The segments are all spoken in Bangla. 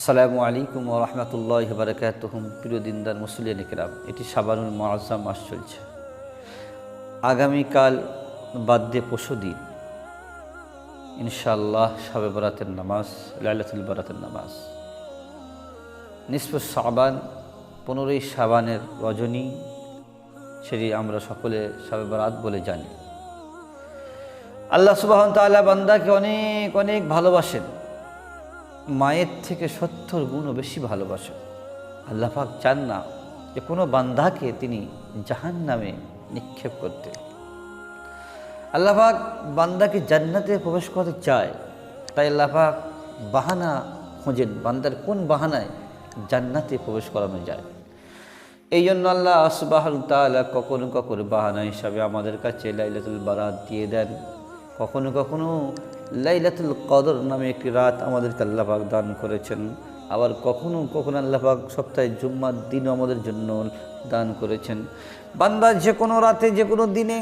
আসসালামু আলাইকুম রহমতুল্লাহ বারকাতহম প্রিয় দিনদার মুসলিয়ান ইকরাম এটি সাবানুল মআজাম মাস চলছে। আগামীকাল বাদ দিয়ে পশু দিন, ইনশাআল্লাহ শাবে বরাতের নামাজ, লাইলাতুল বরাতের নামাজ। নিসফ সাবান পনেরোই সাবানের রজনী, সেটি আমরা সকলে সাবে বরাত বলে জানি। আল্লাহ সুবাহ তাআলা বান্দাকে অনেক অনেক ভালোবাসেন। মায়ের থেকে সত্তর গুণও বেশি ভালোবাসেন আল্লাহ পাক চান না যে কোনো বান্দাকে তিনি জাহান নামে নিক্ষেপ করতে। আল্লাহ পাক বান্দাকে জান্নাতে প্রবেশ করতে চায়, তাই আল্লাহ পাক বাহানা খোঁজেন, বান্দার কোন বাহানায় জান্নাতে প্রবেশ করানো যায়। এই জন্য আল্লাহ আসবাহ তালা কখনো কখনো বাহানা হিসাবে আমাদের কাছে লাইলাতুল বারাত দিয়ে দেন। কখনো কখনো লাইলাতুল কদর নামে একটি রাত আমাদেরকে আল্লাপাক দান করেছেন। আবার কখনো কখনো আল্লাপাক সপ্তাহে জুম্মার দিনও আমাদের জন্য দান করেছেন। বান্দা, যে কোনো রাতে, যে কোনো দিনে,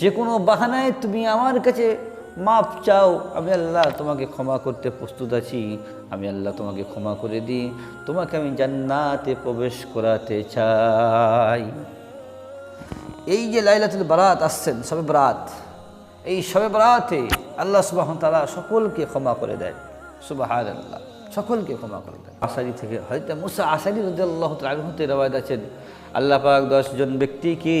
যে কোনো বাহানায় তুমি আমার কাছে মাপ চাও, আমি আল্লাহ তোমাকে ক্ষমা করতে প্রস্তুত আছি, আমি আল্লাহ তোমাকে ক্ষমা করে দিই। তোমাকে আমি জান্নাতে প্রবেশ করাতে চাই। এই যে লাইলাতুল বারাত আসছেন, সবে বরাত এই সবে বরাতে আল্লাহ সুবাহ তালা সকলকে ক্ষমা করে দেয়। সুবাহ আল্লাহ সকলকে ক্ষমা করে দেয়। আসারি থেকে হয়তো মুসা আসারি রদি আল্লাহ তালহতে রবায়ত আছেন। আল্লাহ পাক দশজন ব্যক্তিকে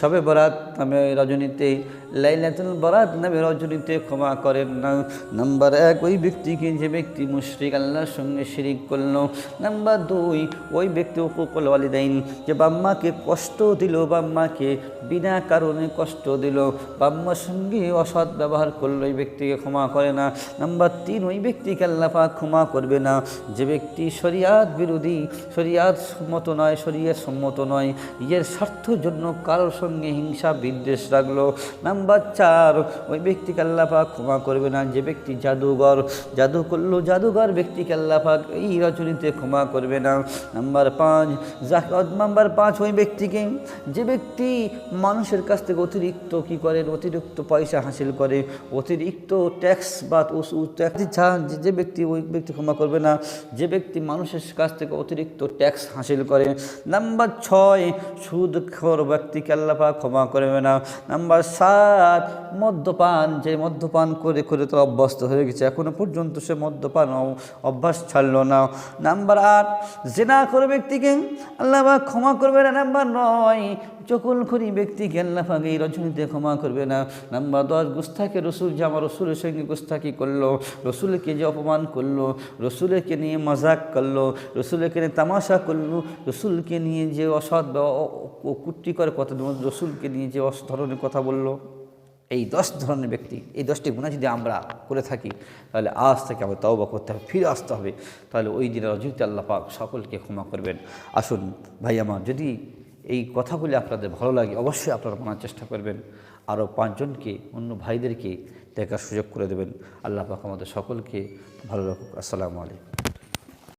সবে বরাত নামে রজনীতে, লাইলাতুল বরাত নামে রজনীতে ক্ষমা করেন না। নাম্বার এক, ওই ব্যক্তিকে যে ব্যক্তি মুশরিক, আল্লাহর সঙ্গে শিরিক করল। নাম্বার দুই, ওই ব্যক্তি উকুকুল ওয়ালিদাইন, যে বাম্মাকে কষ্ট দিল, বাম্মাকে বিনা কারণে কষ্ট দিল, বাম্মার সঙ্গে অসৎ ব্যবহার করল, ওই ব্যক্তিকে ক্ষমা করে না। নাম্বার তিন, ওই ব্যক্তিকে আল্লাহ পাক ক্ষমা করবে না। যে ব্যক্তি শরিয়াত বিরোধী, শরিয়াত সম্মত নয়, শরিয়াত সম্মত নয় নিজের স্বার্থের জন্য কারোর সঙ্গে হিংসা, বিদ্বেষ রাখল। নাম্বার চার, ওই ব্যক্তিকে আল্লাহ পাক ক্ষমা করবে না। যে ব্যক্তি জাদুঘর, জাদু করল, জাদুঘর ব্যক্তিকে আল্লাহ পাক এই রচনীতে ক্ষমা করবে না। নাম্বার পাঁচ, জাকাত। নাম্বার পাঁচ, ওই ব্যক্তিকে, যে ব্যক্তি মানুষের কাছ থেকে অতিরিক্ত কি করেন অতিরিক্ত পয়সা হাসিল করে, অতিরিক্ত ট্যাক্স বা ট্যাক্স যে ব্যক্তি ওই ব্যক্তি ক্ষমা করবে না, যে ব্যক্তি মানুষের কাছ থেকে অতিরিক্ত ট্যাক্স হাসিল করে। নাম্বার ছয়, সুদখোর ব্যক্তিকে আল্লাপা ক্ষমা করবে না। নাম্বার সাত, মদ্যপান, যে মদ্যপান করে করে তো অভ্যস্ত হয়ে গেছে, এখনও পর্যন্ত সে মদ্যপান অভ্যাস ছাড়লো না। নাম্বার আট, জেনা করে ব্যক্তিকে আল্লাহ ক্ষমা করবে না। নাম্বার নয় চকুল খরি ব্যক্তিকে আল্লাহ পাক এই রজনীতে ক্ষমা করবে না। নাম্বার দশ গুস্তাকে রসুল যে আমার রসুলের সঙ্গে গুস্তাকি করল, রসুলকে যে অপমান করল, রসুলকে নিয়ে মজাক করল, রসুলকে নিয়ে তামাশা করল, রসুলকে নিয়ে যে অসৎ বা, অ- অ- কুট্টি করে কথা রসুলকে নিয়ে যে অস, ধরনের কথা বলল, এই দশ ধরনের ব্যক্তি, এই দশটি গুণা যদি আমরা করে থাকি, তাহলে আজ থেকে আমরা তওবা করতে হবে, ফিরে আসতে হবে। তাহলে ওই দিনের রজনীতে আল্লাহ পাক সকলকে ক্ষমা করবেন। আসুন, ভাই আমার, যদি এই কথাগুলি আপনাদের ভালো লাগে, অবশ্যই আপনারা মানার চেষ্টা করবেন। আরও পাঁচজনকে, অন্য ভাইদেরকে দেখার সুযোগ করে দেবেন। আল্লাহ পাক আমাদের সকলকে ভালো রাখুক। আসসালামু আলাইকুম।